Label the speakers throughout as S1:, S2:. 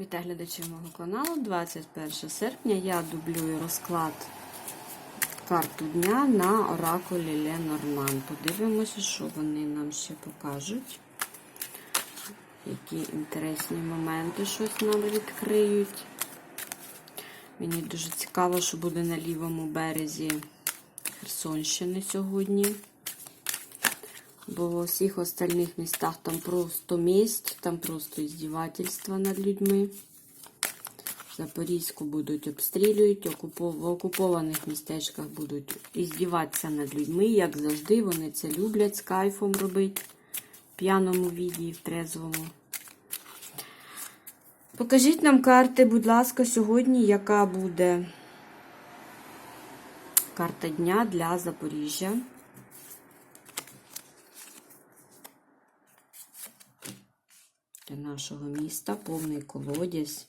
S1: Вітаю глядачів мого каналу. 21 серпня я дублюю розклад карту дня на оракулі Ленорман. Подивимося, що вони нам ще покажуть. Які інтересні моменти щось нам відкриють. Мені дуже цікаво, що буде на лівому березі Херсонщини сьогодні. Бо в усіх остальних містах там просто місць, там просто іздівательство над людьми. Запорізьку будуть обстрілюють, в окупованих містечках будуть іздіватися над людьми, як завжди, вони це люблять з кайфом робити в п'яному віді і в трезвому. Покажіть нам карти, будь ласка, сьогодні, яка буде карта дня для Запоріжжя. Для нашого міста повний колодязь,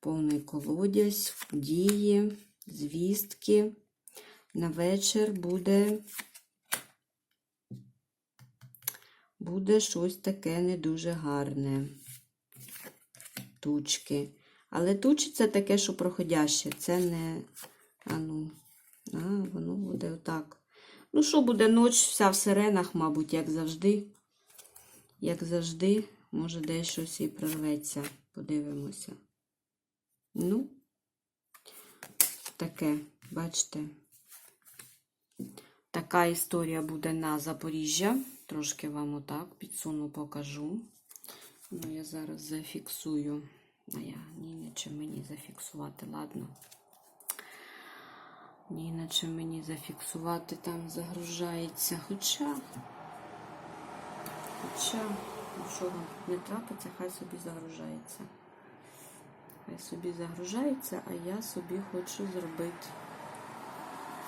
S1: повний колодязь, дії, звістки. На вечір буде, буде щось таке не дуже гарне. Тучки. Але тучі це таке, що проходяще. Це не. А ну, а, воно буде отак. Ну, що буде ніч, вся в сиренах, мабуть, як завжди. Як завжди, може, десь щось і прорветься. Подивимося. Ну, таке, бачите, така історія буде на Запоріжжя. Трошки вам отак підсуну, покажу. Ну, я зараз зафіксую. А я ні, наче мені зафіксувати, ладно. Ні, наче мені зафіксувати там загружається. Хоча. Хоча, нічого не трапиться, хай собі загружається. Хай собі загружається, а я собі хочу зробити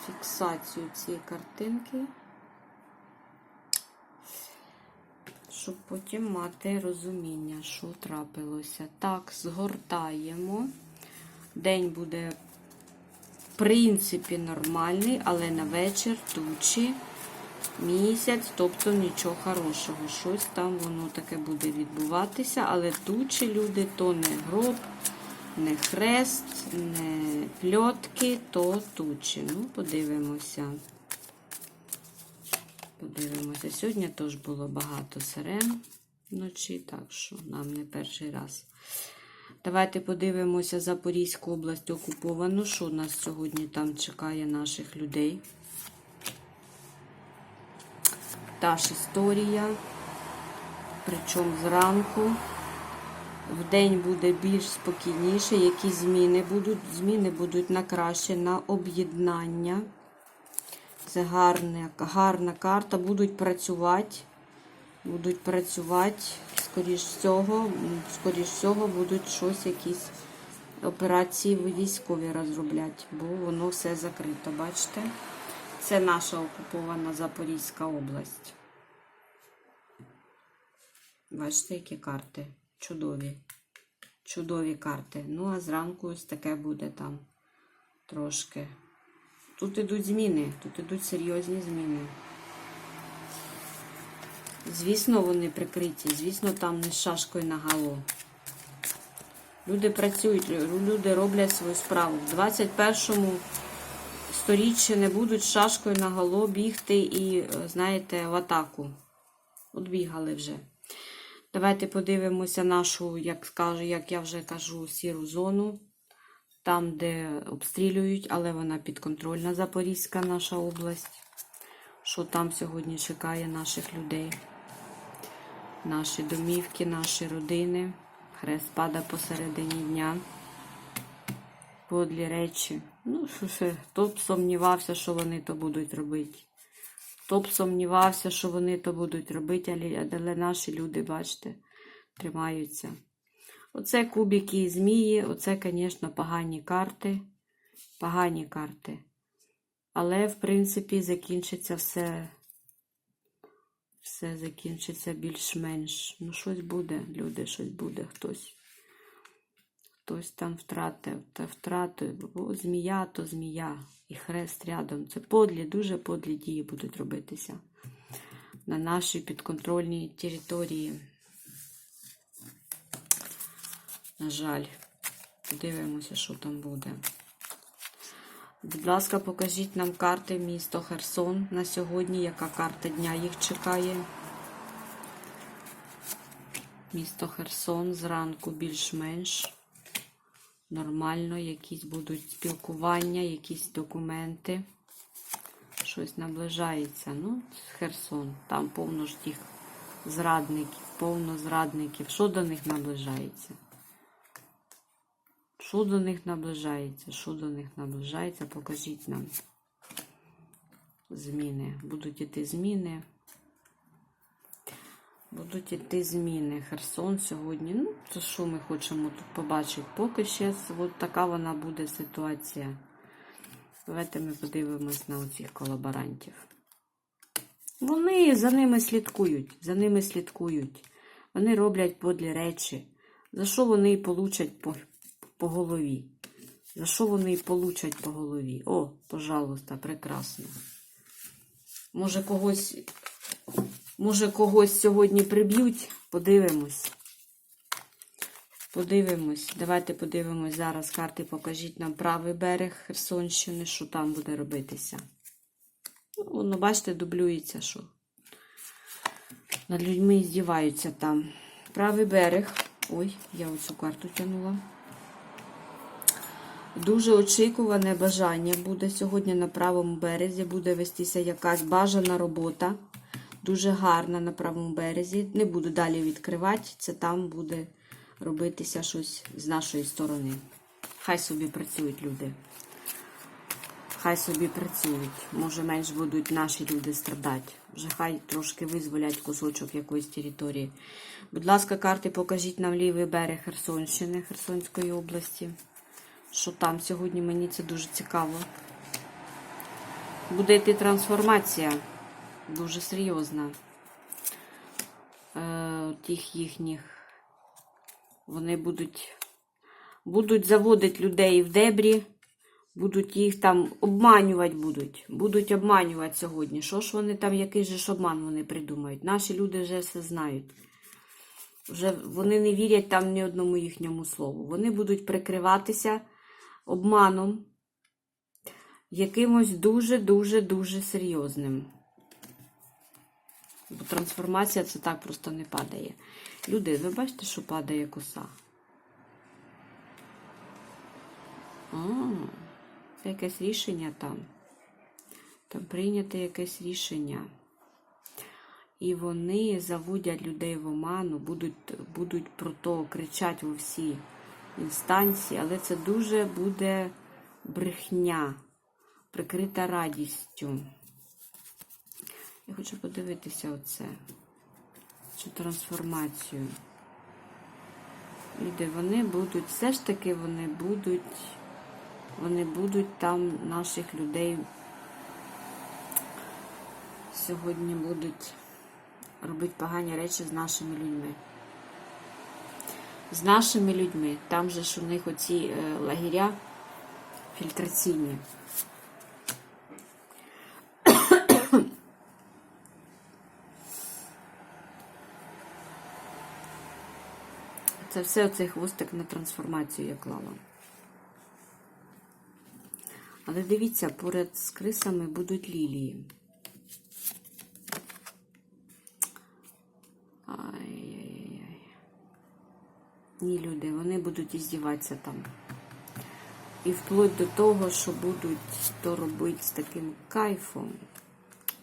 S1: фіксацію цієї картинки, щоб потім мати розуміння, що трапилося. Так, згортаємо. День буде, в принципі, нормальний, але на вечір тучі місяць, тобто нічого хорошого. Щось там воно таке буде відбуватися, але тучі люди то не гроб, не хрест, не пльотки, то тучі. Ну, подивимося. Подивимося. Сьогодні теж було багато сирен вночі, так що нам не перший раз. Давайте подивимося Запорізьку область окуповану. Що нас сьогодні там чекає наших людей? Та ж історія. Причому зранку. В день буде більш спокійніше. Які зміни будуть? Зміни будуть на краще, на об'єднання. Це гарна, гарна карта. Будуть працювати. Будуть працювати, скоріш всього, скоріш всього, будуть щось, якісь операції військові розробляти, бо воно все закрито, бачите? Це наша окупована Запорізька область. Бачите, які карти? Чудові. Чудові карти. Ну, а зранку ось таке буде там трошки. Тут ідуть зміни, тут ідуть серйозні зміни. Звісно, вони прикриті, звісно, там не з шашкою на гало. Люди працюють, люди роблять свою справу. В 21-му сторіччі не будуть шашкою на гало бігти і, знаєте, в атаку. От бігали вже. Давайте подивимося нашу, як скажу, як я вже кажу, сіру зону. Там, де обстрілюють, але вона підконтрольна Запорізька наша область. Що там сьогодні чекає наших людей? Наші домівки, наші родини. Хрест пада посередині дня. Подлі речі. Ну, що ще, хто б сумнівався, що вони то будуть робити. Хто б сумнівався, що вони то будуть робити, але, але наші люди, бачите, тримаються. Оце кубики і змії, оце, звісно, погані карти. Погані карти. Але, в принципі, закінчиться все. Все закінчиться більш-менш. Ну, щось буде, люди, щось буде, хтось. Хтось там втратив та втратив, бо змія то змія. І хрест рядом. Це подлі, дуже подлі дії будуть робитися на нашій підконтрольній території. На жаль. Подивимося, що там буде. Будь ласка, покажіть нам карти місто Херсон на сьогодні. Яка карта дня їх чекає? Місто Херсон зранку більш-менш. Нормально, якісь будуть спілкування, якісь документи. Щось наближається. Ну, Херсон. Там повно ж тих зрадників, повно зрадників. Що до них наближається? Що до них наближається? Що до них наближається? Покажіть нам. Зміни. Будуть іти зміни. Будуть іти зміни. Херсон сьогодні. Ну, це що ми хочемо тут побачити? Поки ще от така вона буде ситуація. Давайте ми подивимось на оцих колаборантів. Вони за ними слідкують. За ними слідкують. Вони роблять подлі речі. За що вони і получать по, по голові? За що вони і получать по голові? О, пожалуйста, прекрасно. Може, когось. Може, когось сьогодні приб'ють? Подивимось. Подивимось. Давайте подивимось зараз карти. Покажіть нам правий берег Херсонщини, що там буде робитися. Ну, воно, бачите, дублюється, що. Над людьми здіваються там. Правий берег. Ой, я оцю карту тянула. Дуже очікуване бажання буде сьогодні на правому березі. Буде вестися якась бажана робота. Дуже гарна на правому березі. Не буду далі відкривати. Це там буде робитися щось з нашої сторони. Хай собі працюють люди. Хай собі працюють. Може, менш будуть наші люди страдати. Вже хай трошки визволять кусочок якоїсь території. Будь ласка, карти покажіть нам лівий берег Херсонщини, Херсонської області. Що там сьогодні мені це дуже цікаво. Буде йти трансформація. Дуже серйозна. Е, тих їхніх. Вони будуть, будуть заводити людей в дебрі. Будуть їх там обманювати будуть. Будуть обманювати сьогодні. Що ж вони там, який же ж обман вони придумають? Наші люди вже все знають. Вже вони не вірять там ні одному їхньому слову. Вони будуть прикриватися обманом якимось дуже-дуже-дуже серйозним. Трансформація це так просто не падає. Люди, ви бачите, що падає коса? А, це якесь рішення там. Там прийняте якесь рішення. І вони заводять людей в оману, будуть, будуть про то кричати у всі інстанції, але це дуже буде брехня, прикрита радістю. Я хочу подивитися оце, цю трансформацію. Люди, вони будуть, все ж таки вони будуть, вони будуть там наших людей сьогодні будуть робити погані речі з нашими людьми. З нашими людьми. Там же ж у них оці е, лагеря фільтраційні. Це все оцей хвостик на трансформацію я клала. Але дивіться, поряд з крисами будуть лілії. Ай-яй-яй. Ні, люди, вони будуть іздіватися там. І вплоть до того, що будуть то робити з таким кайфом.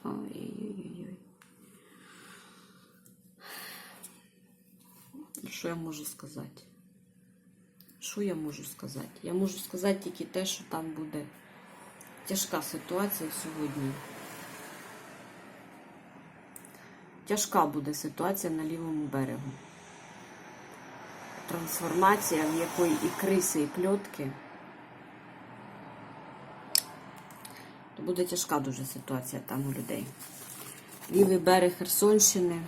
S1: Ой-ой-ой. Що я можу сказати? Що я можу сказати? Я можу сказати тільки те, що там буде тяжка ситуація сьогодні. Тяжка буде ситуація на лівому берегу. Трансформація, в якої і криси, і пльотки. То буде тяжка дуже ситуація там у людей. Лівий берег Херсонщини.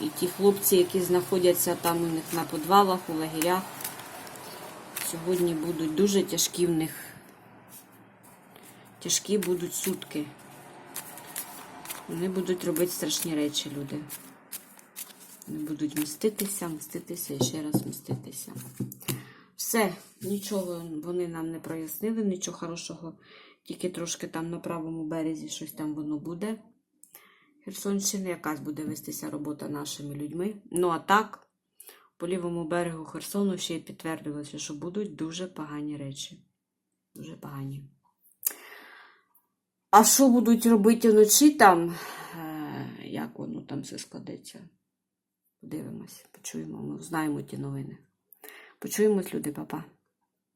S1: І ті хлопці, які знаходяться там у них на подвалах, у лагерях, сьогодні будуть дуже тяжкі в них. Тяжкі будуть сутки. Вони будуть робити страшні речі, люди. Вони будуть мститися, мститися і ще раз мститися. Все, нічого вони нам не прояснили, нічого хорошого. Тільки трошки там на правому березі щось там воно буде. Херсонщини якась буде вестися робота нашими людьми. Ну а так, по лівому берегу Херсону ще й підтвердилося, що будуть дуже погані речі. Дуже погані. А що будуть робити вночі там? Е, Як воно там все складеться? Подивимось, почуємо, ми знаємо ті новини. Почуємось, люди, папа.